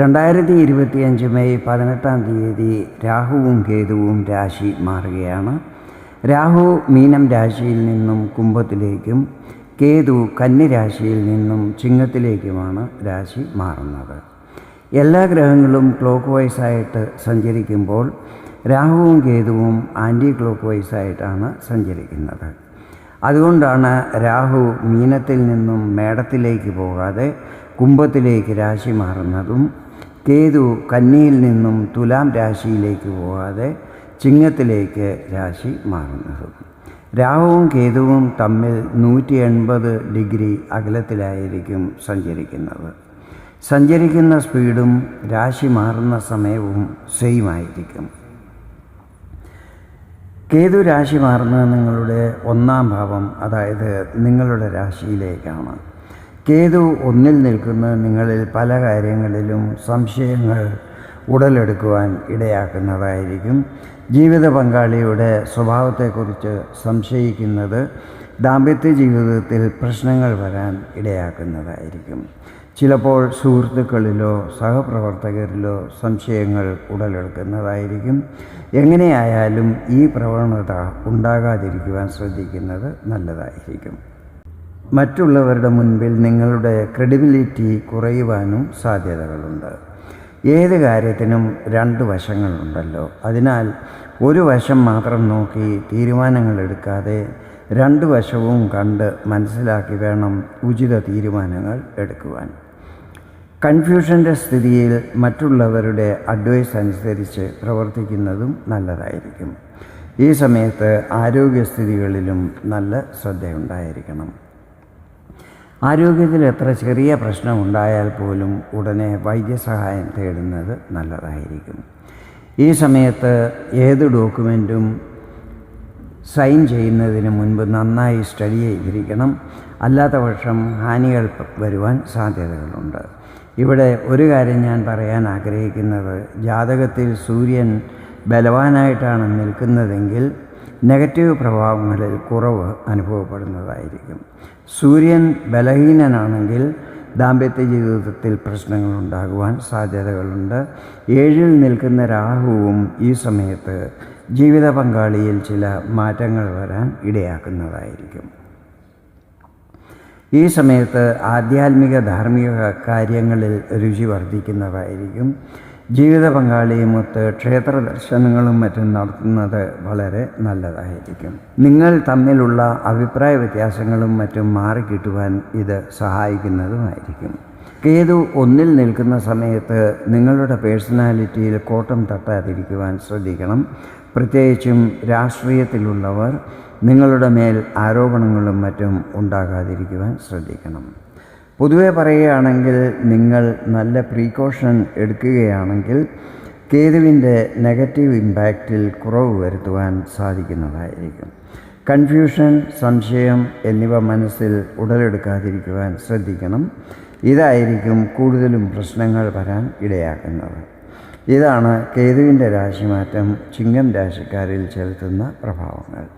രണ്ടായിരത്തി ഇരുപത്തിയഞ്ച് മെയ് പതിനെട്ടാം തീയതി രാഹുവും കേതുവും രാശി മാറുകയാണ്. രാഹു മീനം രാശിയിൽ നിന്നും കുംഭത്തിലേക്കും കേതു കന്നി രാശിയിൽ നിന്നും ചിങ്ങത്തിലേക്കുമാണ് രാശി മാറുന്നത്. എല്ലാ ഗ്രഹങ്ങളും ക്ലോക്ക് വൈസായിട്ട് സഞ്ചരിക്കുമ്പോൾ രാഹുവും കേതുവും ആന്റി ക്ലോക്ക് വൈസായിട്ടാണ് സഞ്ചരിക്കുന്നത്. അതുകൊണ്ടാണ് രാഹു മീനത്തിൽ നിന്നും മേടത്തിലേക്ക് പോകാതെ കുംഭത്തിലേക്ക് രാശി മാറുന്നതും കേതു കന്നിയിൽ നിന്നും തുലാം രാശിയിലേക്ക് പോകാതെ ചിങ്ങത്തിലേക്ക് രാശി മാറുന്നതും. രാഹുവും കേതുവും തമ്മിൽ നൂറ്റി എൺപത് ഡിഗ്രി അകലത്തിലായിരിക്കും സഞ്ചരിക്കുന്നത്. സഞ്ചരിക്കുന്ന സ്പീഡും രാശി മാറുന്ന സമയവും സെയിം ആയിരിക്കും കേതു രാശി മാറുന്നത് നിങ്ങളുടെ ഒന്നാം ഭാവം അതായത് നിങ്ങളുടെ രാശിയിലേക്കാണ്. കേതു ഒന്നിൽ നിൽക്കുന്ന നിങ്ങളിൽ പല കാര്യങ്ങളിലും സംശയങ്ങൾ ഉടലെടുക്കുവാൻ ഇടയാക്കുന്നതായിരിക്കും. ജീവിത പങ്കാളിയുടെ സ്വഭാവത്തെക്കുറിച്ച് സംശയിക്കുന്നത് ദാമ്പത്യ ജീവിതത്തിൽ പ്രശ്നങ്ങൾ വരാൻ ഇടയാക്കുന്നതായിരിക്കും. ചിലപ്പോൾ സുഹൃത്തുക്കളിലോ സഹപ്രവർത്തകരിലോ സംശയങ്ങൾ ഉടലെടുക്കുന്നതായിരിക്കും. എങ്ങനെയായാലും ഈ പ്രവണത ഉണ്ടാകാതിരിക്കുവാൻ ശ്രദ്ധിക്കുന്നത് നല്ലതായിരിക്കും. മറ്റുള്ളവരുടെ മുൻപിൽ നിങ്ങളുടെ ക്രെഡിബിലിറ്റി കുറയുവാനും സാധ്യതകളുണ്ട്. ഏത് കാര്യത്തിനും രണ്ട് വശങ്ങളുണ്ടല്ലോ. അതിനാൽ ഒരു വശം മാത്രം നോക്കി തീരുമാനങ്ങൾ എടുക്കാതെ രണ്ട് വശവും കണ്ട് മനസ്സിലാക്കി വേണം ഉചിത തീരുമാനങ്ങൾ എടുക്കുവാൻ. കൺഫ്യൂഷന്റെ സ്ഥിതിയിൽ മറ്റുള്ളവരുടെ അഡ്വൈസ് അനുസരിച്ച് പ്രവർത്തിക്കുന്നതും നല്ലതായിരിക്കും. ഈ സമയത്ത് ആരോഗ്യസ്ഥിതികളിലും നല്ല ശ്രദ്ധയുണ്ടായിരിക്കണം. ആരോഗ്യത്തിൽ എത്ര ചെറിയ പ്രശ്നമുണ്ടായാൽ പോലും ഉടനെ വൈദ്യസഹായം തേടുന്നത് നല്ലതായിരിക്കും. ഈ സമയത്ത് ഏത് ഡോക്യുമെന്റും സൈൻ ചെയ്യുന്നതിന് മുൻപ് നന്നായി സ്റ്റഡി ചെയ്തിരിക്കണം. അല്ലാത്ത പക്ഷം ഹാനികൾ വരുവാൻ സാധ്യതകളുണ്ട്. ഇവിടെ ഒരു കാര്യം ഞാൻ പറയാൻ ആഗ്രഹിക്കുന്നത് ജാതകത്തിൽ സൂര്യൻ ബലവാനായിട്ടാണ് നിൽക്കുന്നതെങ്കിൽ നെഗറ്റീവ് പ്രഭാവങ്ങളിൽ കുറവ് അനുഭവപ്പെടുന്നതായിരിക്കും. സൂര്യൻ ബലഹീനനാണെങ്കിൽ ദാമ്പത്യ ജീവിതത്തിൽ പ്രശ്നങ്ങൾ ഉണ്ടാകുവാൻ സാധ്യതകളുണ്ട്. ഏഴിൽ നിൽക്കുന്ന രാഹുവും ഈ സമയത്ത് ജീവിത പങ്കാളിയിൽ ചില മാറ്റങ്ങൾ വരാൻ ഇടയാക്കുന്നതായിരിക്കും. ഈ സമയത്ത് ആധ്യാത്മിക ധാർമ്മിക കാര്യങ്ങളിൽ രുചി വർദ്ധിക്കുന്നതായിരിക്കും. ജീവിത പങ്കാളിയുമൊത്ത് ക്ഷേത്ര ദർശനങ്ങളും മറ്റും നടത്തുന്നത് വളരെ നല്ലതായിരിക്കും. നിങ്ങൾ തമ്മിലുള്ള അഭിപ്രായ വ്യത്യാസങ്ങളും മറ്റും മാറിക്കിട്ടുവാൻ ഇത് സഹായിക്കുന്നതുമായിരിക്കും. കേതു ഒന്നിൽ നിൽക്കുന്ന സമയത്ത് നിങ്ങളുടെ പേഴ്സണാലിറ്റിയിൽ കോട്ടം തട്ടാതിരിക്കുവാൻ ശ്രദ്ധിക്കണം. പ്രത്യേകിച്ചും രാഷ്ട്രീയത്തിലുള്ളവർ നിങ്ങളുടെ മേൽ ആരോപണങ്ങളും മറ്റും ഉണ്ടാകാതിരിക്കുവാൻ ശ്രദ്ധിക്കണം. പൊതുവെ പറയുകയാണെങ്കിൽ നിങ്ങൾ നല്ല പ്രീക്കോഷൻ എടുക്കുകയാണെങ്കിൽ കേതുവിന്റെ നെഗറ്റീവ് ഇമ്പാക്റ്റിൽ കുറവ് വരുത്തുവാൻ സാധിക്കുന്നതായിരിക്കും. കൺഫ്യൂഷൻ സംശയം എന്നിവ മനസ്സിൽ ഉടലെടുക്കാതിരിക്കുവാൻ ശ്രദ്ധിക്കണം. ഇതായിരിക്കും കൂടുതലും പ്രശ്നങ്ങൾ വരാൻ ഇടയാക്കുന്നത്. ഇതാണ് കേതുവിന്റെ രാശിമാറ്റം ചിങ്ങം രാശിക്കാരിൽ ചെലുത്തുന്ന പ്രഭാവങ്ങൾ.